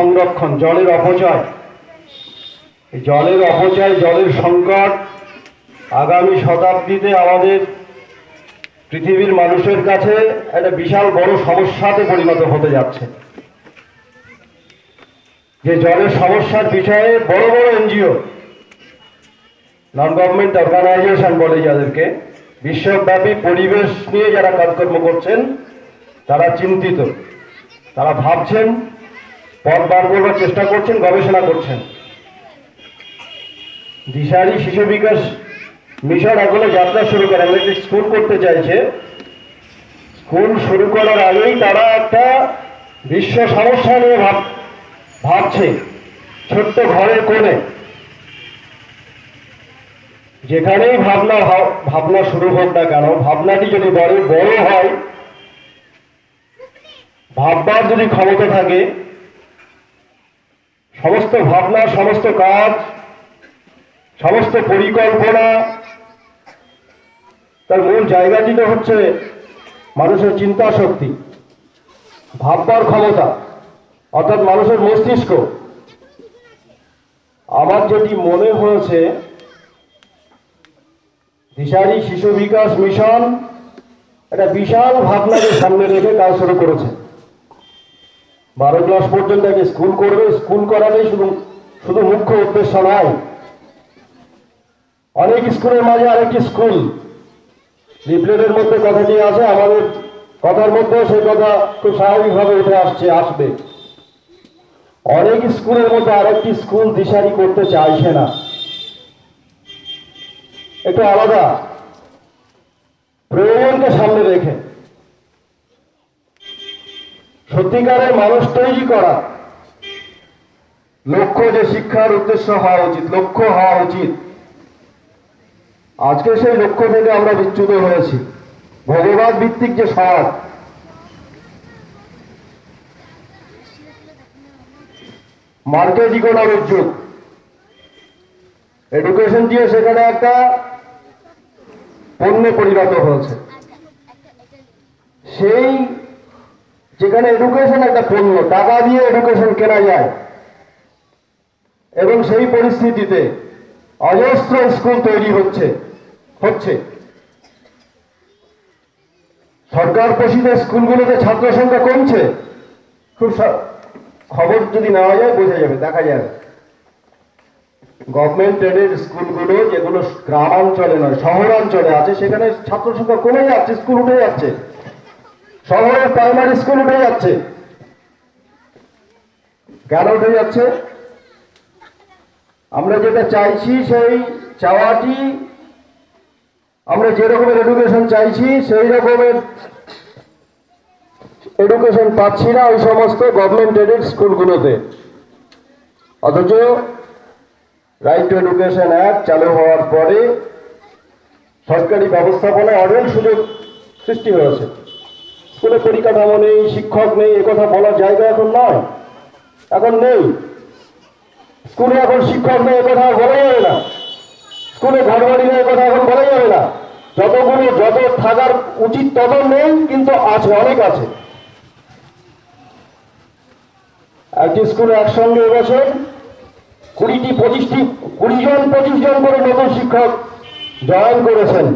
সংরক্ষণ, জলের অপচয়। জলের অপচয়, জলের সংকট আগামী শতাব্দীতে আমাদের পৃথিবীর মানুষের কাছে একটা বিশাল বড় সমস্যাতে পরিণত হতে যাচ্ছে। যে জলের সমস্যার বিষয়ে বড় বড় এনজিও নন গভর্নমেন্ট অর্গানাইজেশন বলে যাদেরকে, বিশ্বব্যাপী পরিবেশ নিয়ে যারা কাজকর্ম করছেন, তারা চিন্তিত, তারা ভাবছেন পথ বার করবার চেষ্টা করছেন, গবেষণা করছেন। দিশারি শিশু বিকাশ মিশন এখনও যাত্রা শুরু করে আমরা একটি স্কুল করতে চাইছে। স্কুল শুরু করার আগেই তারা একটা বিশ্ব সমস্যা নিয়ে ভাব, ভাবছে। ছোট্ট ঘরের কোণে। যেখানেই ভাবনা ভাবনা শুরু হোক না কেন, ভাবনাটি যদি বড় বড় হয়, ভাববার যদি ক্ষমতা থাকে সমস্ত ভাবনা, সমস্ত কাজ, সমস্ত পরিকল্পনা, তার মূল জায়গাটি তো হচ্ছে মানুষের চিন্তা শক্তি, ভাববার ক্ষমতা, অর্থাৎ মানুষের মস্তিষ্ক। আমার যেটি মনে হয়েছে, দিশারি শিশু বিকাশ মিশন একটা বিশাল ভাবনাকে সামনে রেখে কাজ শুরু করেছে। বারো ক্লাস পর্যন্ত একটা স্কুল করবে, স্কুল করাটাই শুধু শুধু মুখ্য উদ্দেশ্য নয়। অনেক স্কুলের মাঝে আরেকটি স্কুল। লিফলেটের মধ্যে কথাটি আছে আমাদের কথার মধ্যে সেই কথা খুব স্বাভাবিকভাবে উঠে আসছে, আসবে। অনেক স্কুলের মধ্যে আরেকটি স্কুল দিশারি করতে চাইছে না। একটু আলাদা। প্রয়োজনকে সামনে রেখে। সত্যিকারের মানুষ তৈরি করা। লক্ষ্য যে শিক্ষার উদ্দেশ্য হওয়া উচিত, লক্ষ্য হওয়া উচিত। আজকে সেই লক্ষ্য থেকে আমরা বিচ্যুত হয়েছি। ভগবান ভিত্তিক যে সমাজ, মার্কেট ইকোনমির যুগ। এডুকেশন দিয়ে সেখানে একটা পণ্যে পরিণত হয়েছে। সেই যেখানে এডুকেশন একটা পণ্য, টাকা দিয়ে এডুকেশন কেনা যায়। এবং সেই পরিস্থিতিতে অজস্র স্কুল তৈরি হচ্ছে হচ্ছে। সরকার পোষিত স্কুলগুলোতে ছাত্র সংখ্যা কমছে। খুব খবর যদি নেওয়া যায়, বোঝা যাবে, দেখা যাবে। গভর্নমেন্ট ট্রেডের স্কুলগুলো যেগুলো গ্রামাঞ্চলে নয়, শহরাঞ্চলে আছে, সেখানে ছাত্র সংখ্যা কমে যাচ্ছে স্কুল উঠে যাচ্ছে। শহরের প্রাইমারি স্কুল উঠে যাচ্ছে। কেন উঠে যাচ্ছে? আমরা যেটা চাইছি সেই চাওয়াটি, আমরা যে রকমের এডুকেশন চাইছি সেই রকমের এডুকেশন পাচ্ছি না ওই সমস্ত গভর্নমেন্ট এডেড স্কুলগুলোতে অথচ রাইট টু এডুকেশন অ্যাক্ট চালু হওয়ার পরে সরকারি ব্যবস্থাপনায় অনেক সুযোগ সৃষ্টি হয়েছে। স্কুলে পরিকাঠামো নেই, শিক্ষক নেই একথা বলার জায়গা এখন নয় এখন নেই। স্কুলে এখন শিক্ষক নেই আর বলা যাবে না। স্কুলে ঘর বাড়ি নেই একথা এখন বলা যাবে না। যতগুলো, যত থাকার উচিত তত নেই, কিন্তু আছে, অনেক আছে। একটি স্কুলে একসঙ্গে এবছর কুড়িটি, পঁচিশটি, কুড়ি জন, পঁচিশ জন করে নতুন শিক্ষক জয়েন করেছেন।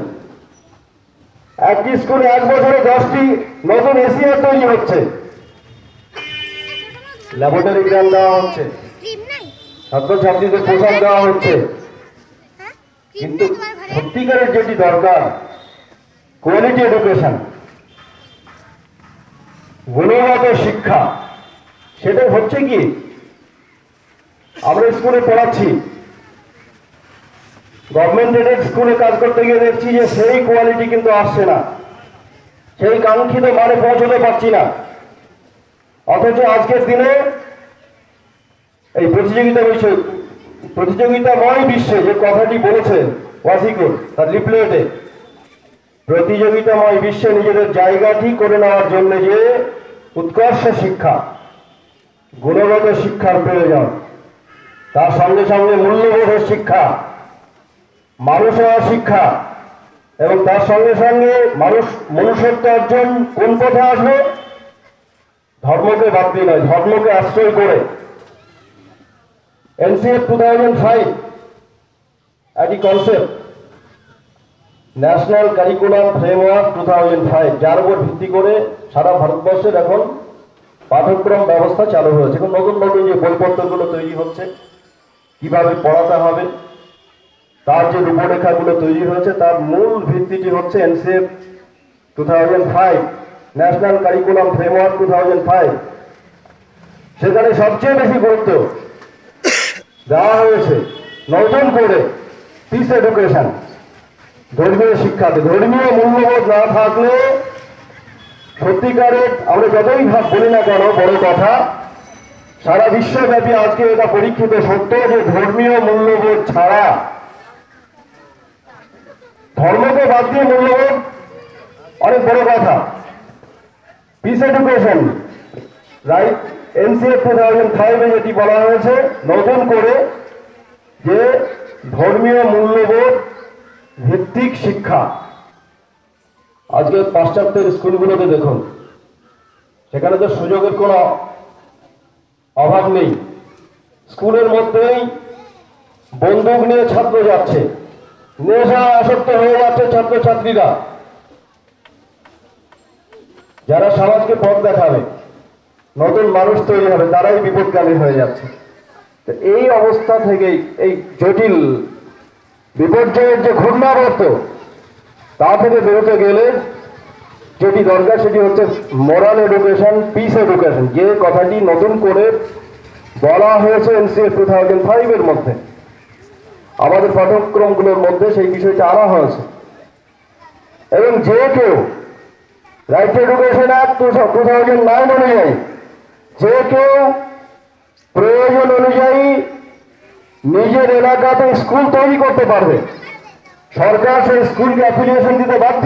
একটি স্কুলে এক বছরে দশটি নতুন এসিআর তৈরি হচ্ছে। ল্যাবরেটরি জ্ঞান দেওয়া হচ্ছে। ছাত্রছাত্রীদের পোশাক দেওয়া হচ্ছে। কিন্তু সত্যিকারের যেটি দরকার কোয়ালিটি এডুকেশন গুণগত শিক্ষা। সেটা হচ্ছে কি, আমরা স্কুলে পড়াচ্ছি। গভর্নমেন্ট এডেড স্কুলে কাজ করতে গিয়ে দেখছি যে সেই কোয়ালিটি কিন্তু আসছে না। সেই কাঙ্ক্ষিত মানে পৌঁছতে পারছি না। অথচ আজকের দিনে এই প্রতিযোগিতা বিষয় প্রতিযোগিতাময় বিশ্বে যে কথাটি বলেছে ওয়াসিকুর, তার লিফলেটে প্রতিযোগিতাময় বিশ্বে নিজেদের জায়গাটি করে নেওয়ার জন্য যে উৎকর্ষ শিক্ষা, গুণগত শিক্ষার প্রয়োজন, তার সঙ্গে সঙ্গে মূল্যবোধের শিক্ষা মানুষ হওয়ার শিক্ষা এবং তার সঙ্গে সঙ্গে মানুষ মনুষ্যত্ব অর্জন কোন পথে আসবে? ধর্মকে বাদ দিয়ে নয়, ধর্মকে আশ্রয় করে। এনসিএফ টু থাউজেন্ড ফাইভ একটি concept national curriculum framework two thousand five যার উপর ভিত্তি করে সারা ভারতবর্ষের এখন পাঠ্যক্রম ব্যবস্থা চালু হয়েছে। এখন নতুন নতুন যে বইপত্রগুলো তৈরি হচ্ছে, কীভাবে পড়াতে হবে তার যে রূপরেখাগুলো তৈরি হয়েছে, তার মূল ভিত্তিটি হচ্ছে NCF two thousand five national curriculum framework two thousand five সেখানে সবচেয়ে বেশি গুরুত্ব দেওয়া হয়েছে নতুন করে পিস এডুকেশন ধর্মীয় শিক্ষাতে ধর্মীয় মূল্যবোধ না থাকলে সত্যিকারের আমরা যতই ভাব বলি না কেন, বড় কথা, সারা বিশ্বব্যাপী আজকে এটা পরীক্ষিত সত্য যে ধর্মীয় মূল্যবোধ ছাড়া ধর্মকে বাদ দিয়ে মূল্যবোধ, অনেক বড় কথা। Peace education right NCF two thousand যেটি বলা হয়েছে, নতুন করে যে ধর্মীয় মূল্যবোধ ভিত্তিক শিক্ষা। আজকে পাশ্চাত্যের স্কুলগুলোতে দেখুন, সেখানে তো সুযোগের কোনো অভাব নেই। স্কুলের মধ্যেই বন্দুক নিয়ে ছাত্র যাচ্ছে। নেশা আসক্ত হয়ে যাচ্ছে ছাত্রছাত্রীরা। যারা সমাজকে পথ দেখাবে, নতুন মানুষ তৈরি হবে, তারাই বিপদগামী হয়ে যাচ্ছে। তো এই অবস্থা থেকেই এই জটিল, বিপর্যয়ের যে ঘূর্ণাবর্ত, তা থেকে বেরোতে গেলে যেটি দরকার সেটি হচ্ছে মোরাল এডুকেশন পিস এডুকেশন যে কথাটি নতুন করে বলা হয়েছে এনসিএফ টু থাউজেন্ড ফাইভের মধ্যে। আমাদের পাঠ্যক্রমগুলোর মধ্যে সেই বিষয়টা আনা হয়েছে। এবং যে কেউ right to education act two thousand nine অনুযায়ী, যে কেউ প্রয়োজন অনুযায়ী নিজের এলাকাতে স্কুল তৈরি করতে পারবে। সরকার সেই স্কুলকে অ্যাফিলিয়েশন দিতে বাধ্য।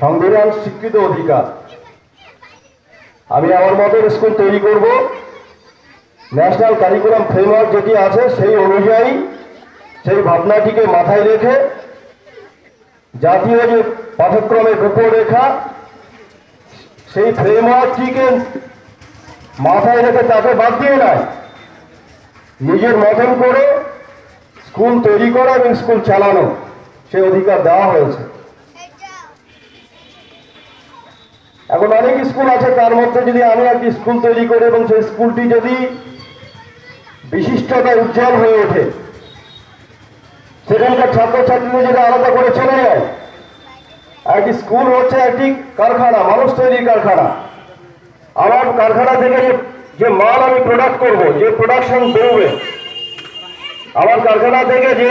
সংবিধান স্বীকৃত অধিকার। আমি আমার মতের স্কুল তৈরি করব। ন্যাশনাল কারিকুলাম ফ্রেমওয়ার্ক যেটি আছে, সেই অনুযায়ী সেই ভাবনাটিকে মাথায় রেখে জাতীয় যে পাঠ্যক্রমের রূপরেখা, সেই ফ্রেমওয়ার্কটিকে মাথায় রেখে তাকে বাদ দিয়ে নয়, নিজের মতন করে স্কুল তৈরি করা এবং স্কুল চালানো, সে অধিকার দেওয়া হয়েছে। এখন অনেক স্কুল আছে, তার মধ্যে যদি আমি একটি স্কুল তৈরি করি এবং সেই স্কুলটি যদি বিশিষ্টতা উজ্জ্বল হয়ে ওঠে। সেখানকার ছাত্রছাত্রীদের যদি আলাদা করে চলে যায়। একটি স্কুল হচ্ছে একটি কারখানা, মানুষ তৈরির কারখানা। আমার কারখানা থেকে যে মাল আমি প্রোডাক্ট করব, যে প্রোডাকশন করবে আমার কারখানা থেকে যে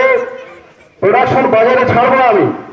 প্রোডাকশন বাজারে ছাড়বো আমি।